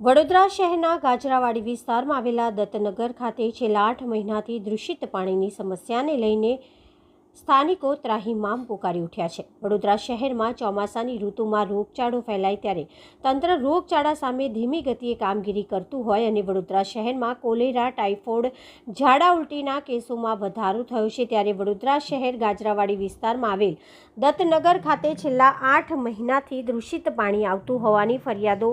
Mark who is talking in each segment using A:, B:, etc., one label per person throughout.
A: વડોદરા શહેરના ગાજરાવાડી વિસ્તારમાં આવેલા દત્તનગર ખાતે છેલ્લા આઠ મહિનાથી દૂષિત પાણીની સમસ્યાને લઈને સ્થાનિકો ત્રાહિમામ પોકારી ઉઠ્યા છે. વડોદરા શહેરમાં ચોમાસાની ઋતુમાં રોગચાળો ફેલાય ત્યારે તંત્ર રોગચાળા સામે ધીમી ગતિએ કામગીરી કરતું હોય અને વડોદરા શહેરમાં કોલેરા, ટાઇફોઇડ, ઝાડા ઉલટીના કેસોમાં વધારો થયો છે ત્યારે વડોદરા શહેર ગાજરાવાડી વિસ્તારમાં આવેલ દત્તનગર ખાતે છેલ્લા આઠ મહિનાથી દૂષિત પાણી આવતું હોવાની ફરિયાદો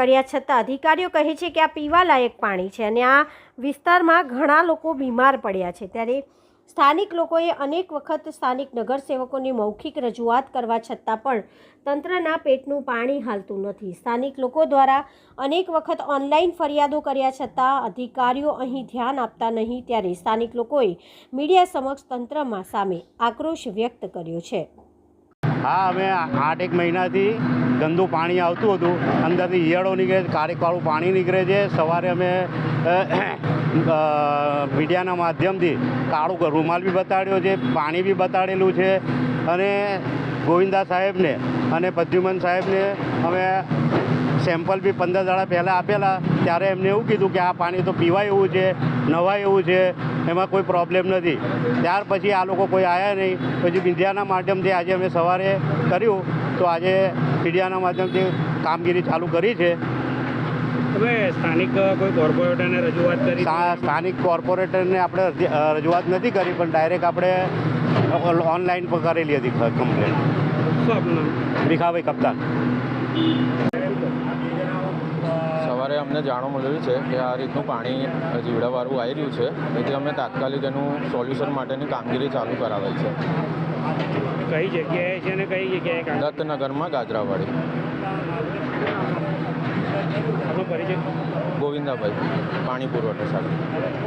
A: કર્યા છતાં અધિકારીઓ કહે છે કે આ પીવાલાયક પાણી છે અને આ વિસ્તારમાં ઘણા લોકો બીમાર પડ્યા છે. ત્યારે સ્થાનિક લોકોએ અનેક વખત સ્થાનિક નગરસેવકોની મૌખિક રજૂઆત કરવા છતાં પણ તંત્રના પેટનું પાણી હાલતું નથી. સ્થાનિક લોકો દ્વારા અનેક વખત ઓનલાઈન ફરિયાદો કર્યા છતાં અધિકારીઓ અહીં ધ્યાન આપતા નહીં. ત્યારે સ્થાનિક લોકોએ મીડિયા સમક્ષ તંત્રમાં સામે આક્રોશ વ્યક્ત કર્યો છે.
B: હા, અમે આઠ એક મહિનાથી ગંદુ પાણી આવતું હતું. અંદરથી ઈયળો નીકળે છે કાળીકવાળું પાણી નીકળે છે. સવારે અમે મીડિયાના માધ્યમથી કાળું રૂમાલ બી બતાડ્યો છે, પાણી બી બતાડેલું છે. અને ગોવિંદા સાહેબને અને પદ્યુમન સાહેબને અમે સેમ્પલ બી પંદર દાડા પહેલાં આપેલા ત્યારે એમને એવું કીધું કે આ પાણી તો પીવાય એવું છે નવાય એવું છે એમાં કોઈ પ્રોબ્લેમ નથી. ત્યાર પછી આ લોકો કોઈ આવ્યા નહીં. પછી મીડિયાના માધ્યમથી આજે અમે સવારે કર્યું તો આજે મીડિયાના માધ્યમથી કામગીરી ચાલુ કરી છે.
C: તમે સ્થાનિક કોઈ કોર્પોરેટરને રજૂઆત કરી
B: સ્થાનિક કોર્પોરેટરને આપણે રજૂઆત નથી કરી પણ ડાયરેક્ટ આપણે ઓનલાઈન પર કરેલી હતી કમ્પ્લેન ભીખાભાઈ કપ્તાન.
D: સવારે અમને જાણવા મળ્યું છે કે આ રીતનું પાણી જીવડાવાળું આવી રહ્યું છે એટલે અમે તાત્કાલિક એનું સોલ્યુશન માટેની કામગીરી ચાલુ કરાવેલ છે.
C: કઈ જગ્યાએ છે અને કઈ જગ્યાએ
D: દત્તનગરમાં ગાજરાવાડી. ગોવિંદાભાઈ પાણી પુરવઠા સાથે